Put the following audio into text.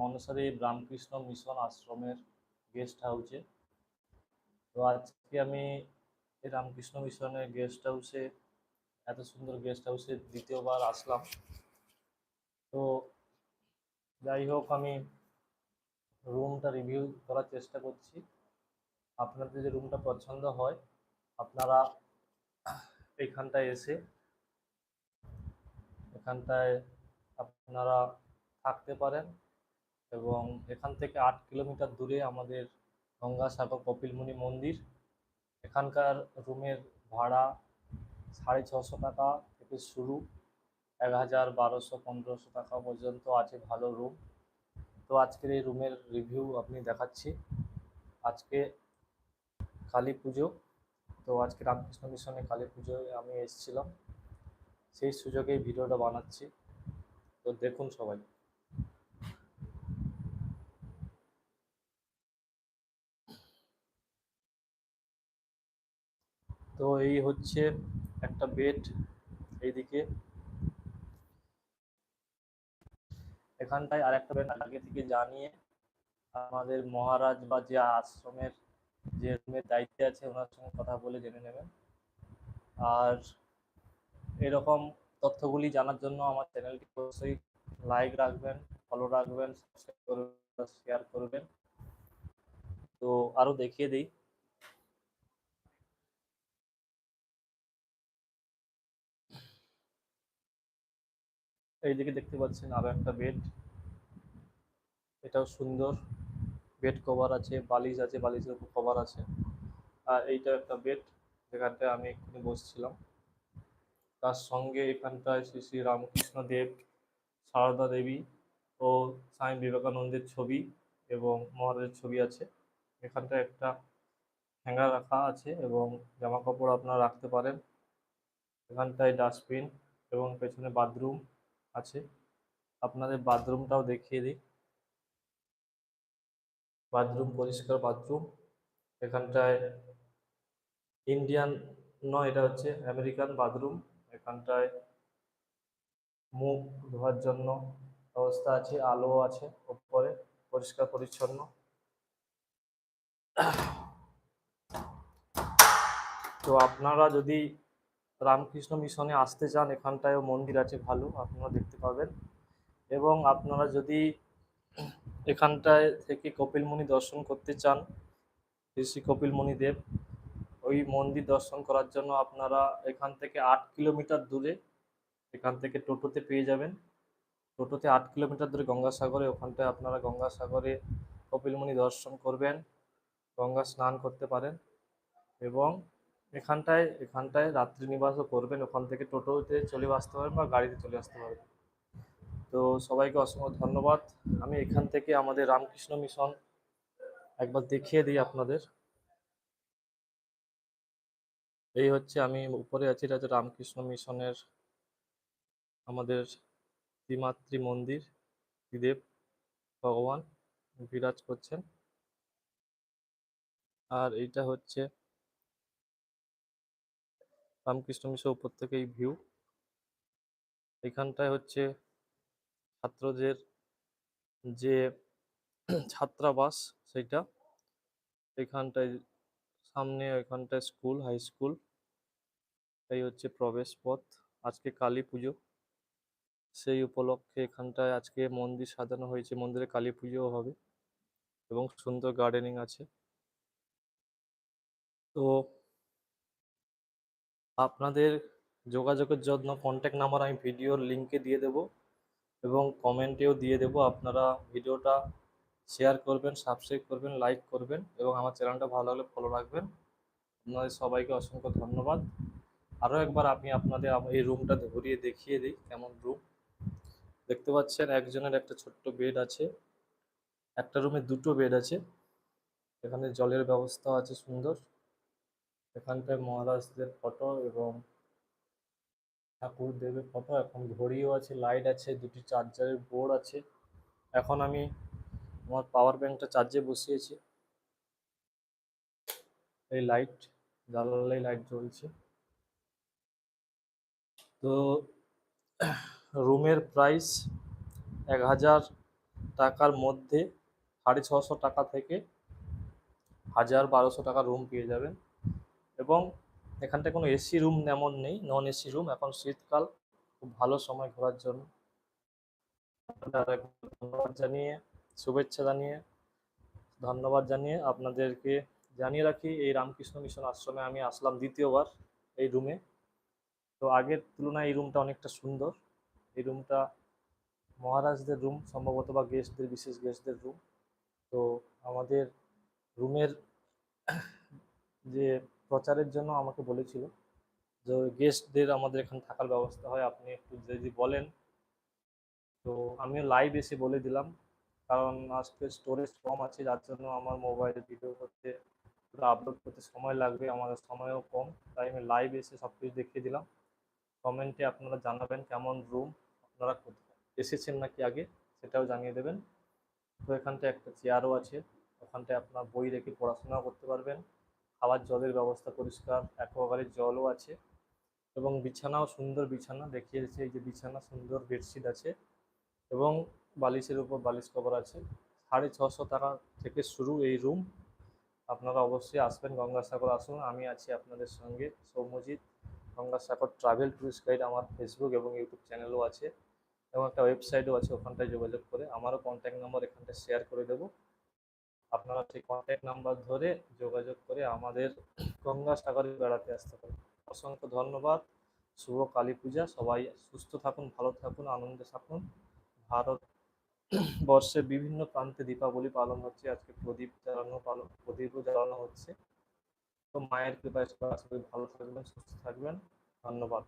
মনসারী Ramakrishna mission আশ্রমের guest হাউসে তো আজকে আমি এই রামকৃষ্ণ মিশনের গেস্ট হাউসে এত সুন্দর গেস্ট হাউসে দ্বিতীয়বার আসলাম। তো যাই হোক, আমি রুমটা রিভিউ করার চেষ্টা করছি। আপনাদের যদি রুমটা পছন্দ হয়, আপনারা এখানটায় এসে, এখানটায় আপনারা থাকতে পারেন। এবং এখান থেকে আট কিলোমিটার দূরে আমাদের গঙ্গাসাগর কপিলমুনি মন্দির। এখানকার রুমের ভাড়া সাড়ে ছশো টাকা থেকে শুরু। এক হাজার বারোশো, পনেরোশো টাকা পর্যন্ত আছে ভালো রুম। তো আজকের এই রুমের রিভিউ আপনি দেখাচ্ছি। আজকে কালী পুজো। তো আজকে রামকৃষ্ণ মিশনে কালী পুজোয় আমি এসেছিলাম। সেই সুযোগে ভিডিওটা বানাচ্ছি। তো দেখুন সবাই। তো এই হচ্ছে একটা বেড এইদিকে। এখানটায় আর একটা বেড আগে থেকে জানিয়ে আমাদের মহারাজ বা যে আশ্রমের, যে রুমের দায়িত্বে আছে, ওনার সঙ্গে কথা বলে জেনে নেবেন। আর এরকম তথ্যগুলি জানার জন্য আমার চ্যানেলটি অবশ্যই লাইক রাখবেন ফলো রাখবেন সাবস্ক্রাইব করবেন শেয়ার করবেন। তো আরও দেখিয়ে দিই। এইদিকে দেখতে পাচ্ছেন আরও একটা বেড এটাও সুন্দর। বেড কভার আছে, বালিশ আছে, বালিশের উপর কভার আছে। আর এইটা একটা বেড যেখানটায় আমি এক্ষুনি বসছিলাম। তার সঙ্গে এখানটায় শ্রী শ্রী রামকৃষ্ণ দেব, সারদা দেবী ও স্বামী বিবেকানন্দের ছবি এবং মহারাজের ছবি আছে। এখানটায় একটা হ্যাঙ্গার রাখা আছে এবং জামা কাপড় আপনারা রাখতে পারেন। এখানটায় ডাস্টবিন এবং পেছনে বাথরুম আছে। আপনাদের বাথরুমটাও দেখিয়ে দিই। বাথরুম পরিষ্কার বাথরুম এখানটায় ইন্ডিয়ান নয় এটা হচ্ছে আমেরিকান বাথরুম এখানটায় মুখ ধোয়ার জন্য ব্যবস্থা আছে, আলো আছে উপরে পরিষ্কার পরিচ্ছন্ন। তো আপনারা যদি রামকৃষ্ণ মিশনে আসতে চান, এখানটায়ও মন্দির আছে ভালো, আপনারা দেখতে পাবেন। এবং আপনারা যদি এখানটায় থেকে কপিলমুনি দর্শন করতে চান, ঋষি কপিলমুনি দেব, ওই মন্দির দর্শন করার জন্য আপনারা এখান থেকে আট কিলোমিটার দূরে এখান থেকে টোটোতে পেয়ে যাবেন। টোটোতে আট কিলোমিটার দূরে গঙ্গাসাগরে, ওখানটায় আপনারা গঙ্গাসাগরে কপিলমুনি দর্শন করবেন, গঙ্গা স্নান করতে পারেন। এবং এখানটায় এখানটায় রাত্রি নিবাসও করবেন। ওখান থেকে টোটোতে চলে আসতে পারেন বা গাড়িতে চলে আসতে পারেন তো সবাইকে অসংখ্য ধন্যবাদ। আমি এখান থেকে আমাদের রামকৃষ্ণ মিশন একবার দেখিয়ে দিই আপনাদের। এই হচ্ছে আমি উপরে আছি, এটা হচ্ছে রামকৃষ্ণ মিশনের আমাদের ত্রিমাতৃ মন্দির, ত্রিদেব ভগবান বিরাজ করছেন। আর এইটা হচ্ছে রামকৃষ্ণ মিশন উপর থেকে এই ভিউ। এখানটায় হচ্ছে ছাত্রদের যে ছাত্রাবাস সেটা এখানটায় সামনে এখানটায় স্কুল, হাই স্কুল। এই হচ্ছে প্রবেশ পথ। আজকে কালী পুজো। সেই উপলক্ষে এখানটায় আজকে মন্দির সাজানো হয়েছে। মন্দিরে কালী পুজোও হবে এবং সুন্দর গার্ডেনিং আছে। তো আপনাদের যোগাযোগের জন্য কন্ট্যাক্ট নাম্বার আমি ভিডিওর লিঙ্কে দিয়ে দেব এবং কমেন্টেও দিয়ে দেব। আপনারা ভিডিওটা শেয়ার করবেন সাবস্ক্রাইব করবেন লাইক করবেন এবং আমার চ্যানেলটা ভালো লাগলে ফলো রাখবেন। আপনাদের সবাইকে অসংখ্য ধন্যবাদ। আরও একবার আমি আপনাদের এই রুমটা ঘুরিয়ে দেখিয়ে দিই, কেমন রুম দেখতে পাচ্ছেন একজনের একটা ছোট্ট বেড আছে, একটা রুমে দুটো বেড আছে। এখানে জলের ব্যবস্থা আছে সুন্দর। এখানটায় মহারাজদের ফটো এবং ঠাকুর দেবের ফটো এখন ঘড়িও আছে লাইট আছে, দুটি চার্জারের বোর্ড আছে। এখন আমি আমার পাওয়ার ব্যাংকটা চার্জে বসিয়েছি। এই লাইট জ্বালালেই লাইট জ্বলছে। তো রুমের প্রাইস এক হাজার টাকার মধ্যে সাড়ে ছশো টাকা থেকে হাজার বারোশো টাকা রুম পেয়ে যাবেন। এবং এখানটা কোনো এসি রুম এমন নেই নন এসি রুম এখন শীতকাল, খুব ভালো সময় ঘোরার জন্য। ধন্যবাদ জানিয়ে, শুভেচ্ছা জানিয়ে, ধন্যবাদ জানিয়ে আপনাদেরকে জানিয়ে রাখি, এই রামকৃষ্ণ মিশন আশ্রমে আমি আসলাম দ্বিতীয়বার এই রুমে তো আগের তুলনায় এই রুমটা অনেকটা সুন্দর। এই রুমটা মহারাজদের রুম সম্ভবত বা গেস্টদের বিশেষ গেস্টদের রুম তো আমাদের রুমের যে প্রচারের জন্য আমাকে বলেছিল যে গেস্টদের আমাদের এখানে থাকার ব্যবস্থা হয়, আপনি একটু যদি বলেন। তো আমিও লাইভ এসে বলে দিলাম। কারণ আজকে স্টোরেজ কম আছে, যার জন্য আমার মোবাইলে ভিডিও করতে আপলোড করতে সময় লাগবে, আমাদের সময়ও কম। তাই আমি লাইভ এসে সব কিছু দেখিয়ে দিলাম। কমেন্টে আপনারা জানাবেন কেমন রুম আপনারা কোথায় এসেছেন নাকি আগে, সেটাও জানিয়ে দেবেন। তো এখানটায় একটা চেয়ারও আছে, ওখানটায় আপনার বই রেখে পড়াশোনাও করতে পারবেন। খাবার জলের ব্যবস্থা পরিষ্কার অ্যাকোয়াগার্ডের জলও আছে এবং বিছানাও সুন্দর বিছানা দেখিয়েছে এই যে বিছানা, সুন্দর বেডশিট আছে এবং বালিশের উপর বালিশ কভার আছে। সাড়ে ছশো টাকা থেকে শুরু এই রুম। আপনারা অবশ্যই আসবেন গঙ্গাসাগর, আসুন। আমি আছি আপনাদের সঙ্গে Soumyajit Gangasagar travel tourist guide আমার ফেসবুক এবং ইউটিউব চ্যানেলও আছে এবং একটা ওয়েবসাইটও আছে, ওখানটায় যোগাযোগ করে। আমারও কন্ট্যাক্ট নাম্বার এখানটায় শেয়ার করে দেবো। আপনারা সেই কন্ট্যাক্ট নাম্বার ধরে যোগাযোগ করে আমাদের গঙ্গাসাগরে বেড়াতে আসতে পারেন। অসংখ্য ধন্যবাদ। শুভ কালী পূজা। সবাই সুস্থ থাকুন, ভালো থাকুন, আনন্দে থাকুন। ভারত বর্ষের বিভিন্ন প্রান্তে দীপাবলি পালন হচ্ছে। আজকে প্রদীপ জ্বালানো পালন, প্রদীপও জ্বালানো হচ্ছে। তো মায়ের কৃপায় সবাই ভালো থাকবেন, সুস্থ থাকবেন। ধন্যবাদ।